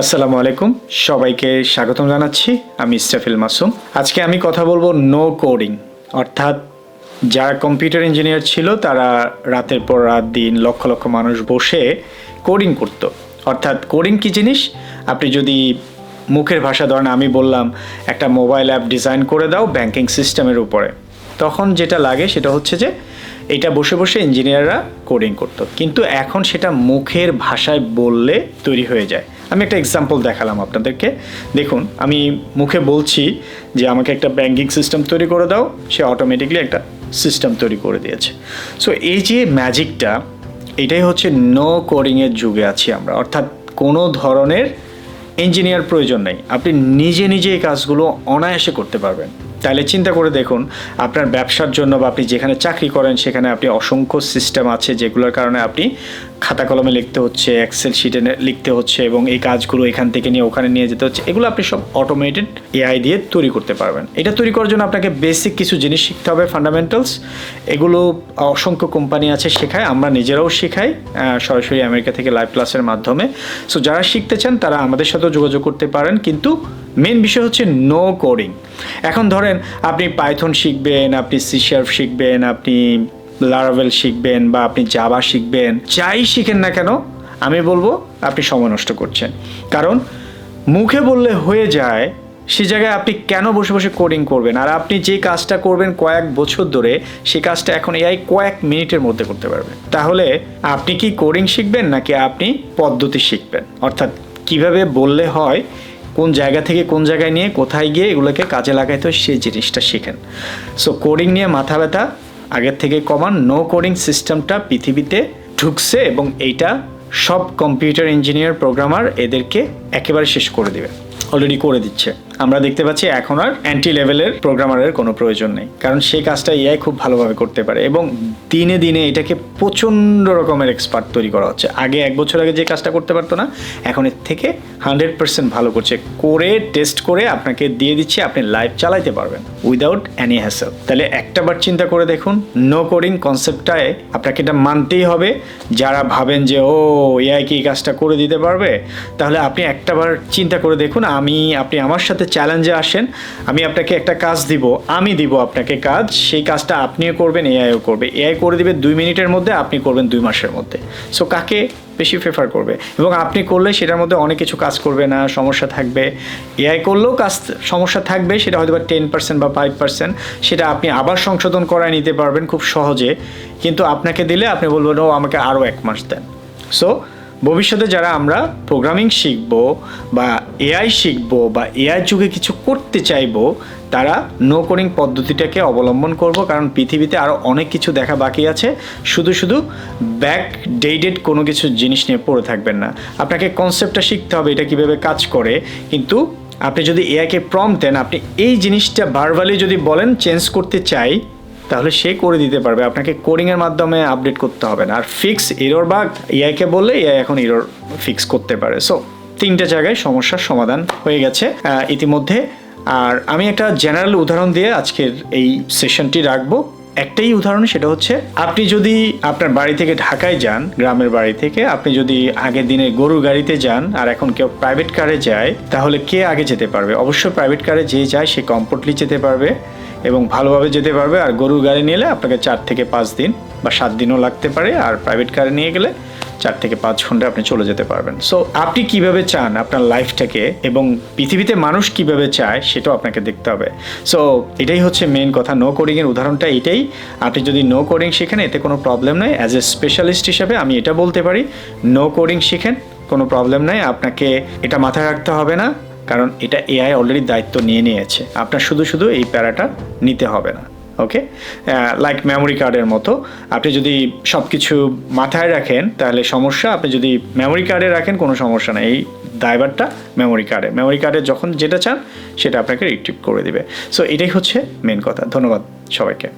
আসসালামু আলাইকুম। সবাইকে স্বাগতম জানাচ্ছি। আমি ইস্টাফিল মাসুম। আজকে আমি কথা বলব নো কোডিং অর্থাৎ যারা কম্পিউটার ইঞ্জিনিয়ার ছিল, তারা রাতের পর রাত দিন লক্ষ লক্ষ মানুষ বসে কোডিং করতো। অর্থাৎ কোডিং কি জিনিস? আপনি যদি মুখের ভাষা ধরেন, আমি বললাম, একটা মোবাইল অ্যাপ ডিজাইন করে দাও ব্যাংকিং সিস্টেমের উপরে। তখন যেটা লাগে সেটা হচ্ছে যে, এটা বসে বসে ইঞ্জিনিয়াররা কোডিং করতো। কিন্তু এখন সেটা মুখের ভাষায় বললে তৈরি হয়ে যায়। আমি একটা এক্সাম্পল দেখালাম আপনাদেরকে। দেখুন, আমি মুখে বলছি যে আমাকে একটা ব্যাঙ্কিং সিস্টেম তৈরি করে দাও, সে অটোমেটিকলি একটা সিস্টেম তৈরি করে দিয়েছে। সো এই যে ম্যাজিকটা এটাই হচ্ছে নো কোডিংয়ের যুগে আছি আমরা। অর্থাৎ কোনো ধরনের ইঞ্জিনিয়ার প্রয়োজন নেই। আপনি নিজে নিজে এই কাজগুলো অনায়াসে করতে পারবেন। তাহলে চিন্তা করে দেখুন, আপনার ব্যবসার জন্য বা আপনি যেখানে চাকরি করেন সেখানে আপনি অসংখ্য সিস্টেম আছে যেগুলোর কারণে আপনি খাতা কলমে লিখতে হচ্ছে এক্সেল শিটে লিখতে হচ্ছে এবং এই কাজগুলো এখান থেকে নিয়ে ওখানে নিয়ে যেতে হচ্ছে। এগুলো আপনি সব অটোমেটেড এআই দিয়ে তৈরি করতে পারবেন। এটা তৈরি করার জন্য আপনাকে বেসিক কিছু জিনিস শিখতে হবে ফান্ডামেন্টালস এগুলো অসংখ্য কোম্পানি আছে শেখায়, আমরা নিজেরাও শেখাই সরাসরি আমেরিকা থেকে লাইভ ক্লাসের মাধ্যমে। সো যারা শিখতে চান তারা আমাদের সাথেও যোগাযোগ করতে পারেন, কিন্তু মেন বিষয় হচ্ছে নো কোডিং এখন ধরেন আপনি পাইথন শিখবেন, আপনি সি শার্প শিখবেন, আপনি লারাভেল শিখবেন বা আপনি জাবা শিখবেন, যাই শিখেন না কেন, আমি বলব আপনি সময় নষ্ট করছেন। কারণ মুখে বললে হয়ে যায়, সে জায়গায় আপনি কেন বসে বসে কোডিং করবেন? আর আপনি যে কাজটা করবেন কয়েক বছর ধরে, সে কাজটা এখন এআই কয়েক মিনিটের মধ্যে করতে পারবে। তাহলে আপনি কি কোডিং শিখবেন নাকি আপনি পদ্ধতি শিখবেন? অর্থাৎ কীভাবে বললে হয় কোন জায়গা থেকে কোন জায়গায় নিয়ে কোথায় গিয়ে এগুলোকে কাজে লাগাইতে হয় সেই জিনিসটা শেখেন। সো কোডিং নিয়ে মাথা ব্যথা, আগের থেকে কমান নো কোডিং সিস্টেমটা পৃথিবীতে ঢুকছে এবং এইটা সব কম্পিউটার ইঞ্জিনিয়ার প্রোগ্রামার এদেরকে একেবারে শেষ করে দিবে। অলরেডি করে দিচ্ছে। আমরা দেখতে পাচ্ছি এখন আর অ্যান্টি লেভেলের প্রোগ্রামারের কোনো প্রয়োজন নেই। কারণ সেই কাজটা এআই খুব ভালোভাবে করতে পারে এবং দিনে দিনে এটাকে প্রচণ্ড রকমের এক্সপার্ট তৈরি করা হচ্ছে। আগে এক বছর আগে যে কাজটা করতে পারতো না, এখন এর থেকে হান্ড্রেড পার্সেন্ট ভালো করছে। করে টেস্ট করে আপনাকে দিয়ে দিচ্ছে, আপনি লাইভ চালাইতে পারবেন উইদাউট অ্যানি হ্যাসেল তাহলে একটা বার চিন্তা করে দেখুন নো কোডিং কনসেপ্টটায় আপনাকে এটা মানতেই হবে। যারা ভাবেন যে, ও এআই কি এই কাজটা করে দিতে পারবে? তাহলে আপনি একটাবার চিন্তা করে দেখুন আমি, আপনি আমার সাথে চ্যালেঞ্জে আসেন, আমি আপনাকে একটা কাজ দিব, আমি দিব আপনাকে কাজ, সেই কাজটা আপনিও করবেন এআইও করবে। এআই করে দিবে দুই মিনিটের মধ্যে, আপনি করবেন দুই মাসের মধ্যে। সো কাকে বেশি প্রেফার করবে? এবং আপনি করলে সেটার মধ্যে অনেক কিছু কাজ করবে না, সমস্যা থাকবে। এআই করলেও কাজ, সমস্যা থাকবে, সেটা হয়তো বা টেন পার্সেন্ট বা ফাইভ পার্সেন্ট সেটা আপনি আবার সংশোধন করায় নিতে পারবেন খুব সহজে। কিন্তু আপনাকে দিলে আপনি বলবেন, ও, আমাকে আরও এক মাস দেন। সো ভবিষ্যতে যারা আমরা প্রোগ্রামিং শিখব বা এআই শিখব বা এআই যুগে কিছু করতে চাইব, তারা নো কোডিং পদ্ধতিটাকে অবলম্বন করব। কারণ পৃথিবীতে আরও অনেক কিছু দেখা বাকি আছে। শুধু শুধু ব্যাক ডেটেড কোনো কিছু জিনিস নিয়ে পড়ে থাকবেন না। আপনাকে কনসেপ্টটা শিখতে হবে, এটা কীভাবে কাজ করে। কিন্তু আপনি যদি এআইকে প্রম দেন, আপনি এই জিনিসটা বারবারলি যদি বলেন চেঞ্জ করতে চাই তাহলে সে করে দিতে পারবে। আপনাকে কোডিংয়ের মাধ্যমে আপডেট করতে হবে না। আর ফিক্স এরর বা এআইকে বললে এআই এখন এরর ফিক্স করতে পারে। সো তিনটে জায়গায় সমস্যার সমাধান হয়ে গেছে ইতিমধ্যে। আর আমি একটা জেনারেল উদাহরণ দিয়ে আজকের এই সেশনটি রাখব। একটাই উদাহরণ, সেটা হচ্ছে আপনি যদি আপনার বাড়ি থেকে ঢাকায় যান, গ্রামের বাড়ি থেকে, আপনি যদি আগের দিনে গরুর গাড়িতে যান আর এখন কেউ প্রাইভেট কারে যায়, তাহলে কে আগে যেতে পারবে? অবশ্যই প্রাইভেট কারে যে যায়, সে কমফোর্টলি যেতে পারবে। এবং ভালোভাবে যেতে পারবে। আর গরুর গাড়ি নিলে আপনাকে চার থেকে পাঁচ দিন বা সাত দিনও লাগতে পারে। আর প্রাইভেট কারে নিয়ে গেলে চার থেকে পাঁচ ঘণ্টা আপনি চলে যেতে পারবেন। সো আপনি কীভাবে চান আপনার লাইফটাকে এবং পৃথিবীতে মানুষ কীভাবে চায় সেটাও আপনাকে দেখতে হবে। সো এটাই হচ্ছে মেন কথা নো কোডিংয়ের উদাহরণটা এটাই। আপনি যদি নো কোডিং শেখেন, এতে কোনো প্রবলেম নেই। অ্যাজ এ স্পেশালিস্ট হিসাবে আমি এটা বলতে পারি নো কোডিং শিখেন, কোনো প্রবলেম নাই। আপনাকে এটা মাথায় রাখতে হবে না। কারণ এটা এআই অলরেডি দায়িত্ব নিয়ে নিয়েছে। আপনার শুধু শুধু এই প্যারাটা নিতে হবে না ওকে লাইক মেমোরি কার্ডের মতো। আপনি যদি সব কিছু মাথায় রাখেন, তাহলে সমস্যা, আপনি যদি মেমোরি কার্ডে রাখেন, কোনো সমস্যা নেই। এই ড্রাইভারটা মেমোরি কার্ডে মেমোরি কার্ডে যখন যেটা চান, সেটা আপনাকে রিট্রিভ করে দিবে। সো এটাই হচ্ছে মেন কথা। ধন্যবাদ সবাইকে।